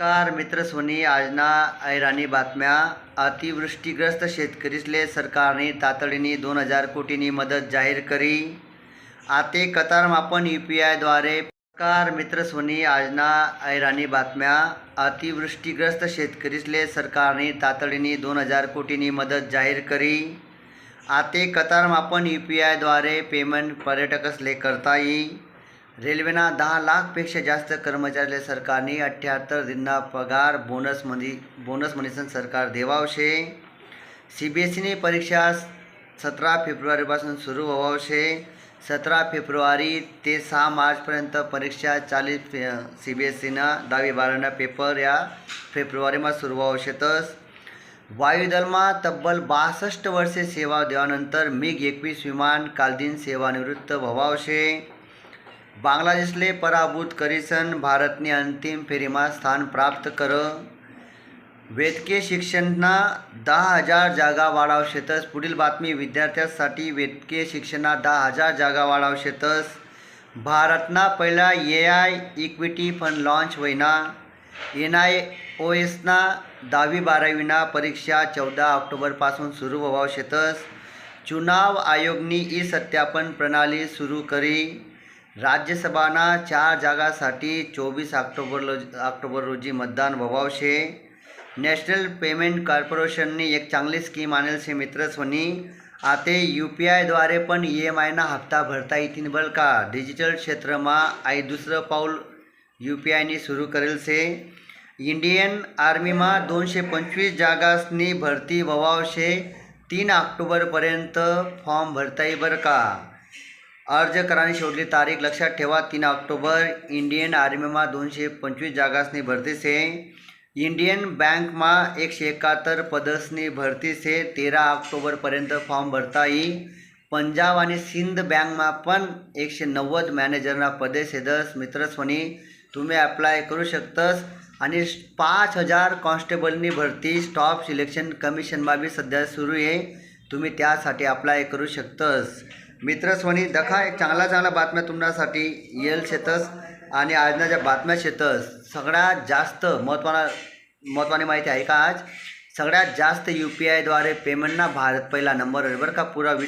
नमस्कार मित्र सोनी आजना ऐराणी बातम्या. अतिवृष्टीग्रस्त शेतकरीसले सरकारने तातडीने दोन हजार कोटींनी मदत जाहीर करी. आते कतार मापन यू पी आयद्वारे नमस्कार मित्र सोनी आजना ऐराणी बातम्या. अतिवृष्टीग्रस्त शेतकरीसले सरकारने तातडीने दोन हजार कोटींनी मदत जाहीर करी. आते कतार मापन यू पी आयद्वारे पेमेंट पर्यटकसले करता येई रेल्वेना दहा लाखपेक्षा जास्त कर्मचाऱ्याला सरकारने अठ्ठ्याहत्तर दिनना पगार बोनस मनी बोनस म्हणीसन सरकार देवावशे. सी बी एस सीनी परीक्षा सतरा फेब्रुवारीपासून सुरू व्हावशे. सतरा फेब्रुवारी ते सहा मार्चपर्यंत परीक्षा चालीस फे सी बी एस सीनं दहावी बाराना पेपर या फेब्रुवारीमा सुरू व्हावं शेतस वायुदलमा तब्बल बासष्ट वर्षे सेवा देवानंतर मिग एकवीस विमान कालदिन सेवानिवृत्त व्हावावशे. बांगलादेशले पराभूत करीसन भारतनी अंतिम फेरीमा स्थान प्राप्त कर. वेदकीय शिक्षणना दहा हजार जागा वाढाव शेतस. पुढील बातमी विद्यार्थ्यांसाठी वेदकीय शिक्षणा दहा हजार जागा वाढाव शेतस. भारतना पहिला A I equity fund launch होईना एन आय ओ एसना दहावी बारावीना परीक्षा चौदा ऑक्टोबरपासून सुरू व्हाव शेतस. चुनाव आयोगनी ई सत्यापन प्रणाली सुरू करी. राज्यसभाना चार जागासाठी चोवीस ऑक्टोबर ऑक्टोबर रोजी मतदान व्हावं नॅशनल पेमेंट कॉर्पोरेशननी एक चांगली स्कीम आणेल शे मित्रस्वनी आते यू पी आयद्वारे पण ई एम आयना हप्ता भरता येतील बरं का? डिजिटल क्षेत्रमा आई दुसरं पाऊल यू पी आयनी सुरू करेल शे. इंडियन आर्मीमा दोनशे पंचवीस जागासनी भरती व्हावाव तीन ऑक्टोबरपर्यंत फॉर्म भरता येईल बरं का? अर्ज करानी शेवटली तारीख लक्षात ठेवा. तीन ऑक्टोबर इंडियन आर्मीमा दोनशे पंचवीस जागासनी भरती से इंडियन बँकमा एकशे एकाहत्तर पदसनी भरती से तेरा ऑक्टोबरपर्यंत फॉर्म भरता येई पंजाब आणि सिंध बँकमा पण एकशे नव्वद मॅनेजरना पदे सेदस. मित्रस्वनी तुम्ही अप्लाय करू शकतस. आणि पाच हजार कॉन्स्टेबलनी भरती. स्टॉप सिलेक्शन कमिशनमा बी सध्या सुरू आहे. तुम्ही त्यासाठी अप्लाय करू शकतस. मित्रस्वनी दखा एक चांगला चांगला बातम्या तुमच्यासाठी येल शेतस आणि आजनाच्या बातम्या शेतस सगळ्यात जास्त महत्त्वाना महत्त्वाने माहिती आहे का आज? सगळ्यात जास्त यू पी आयद्वारे पेमेंटना भारत पहिला नंबर बरं का? पुरा विश्व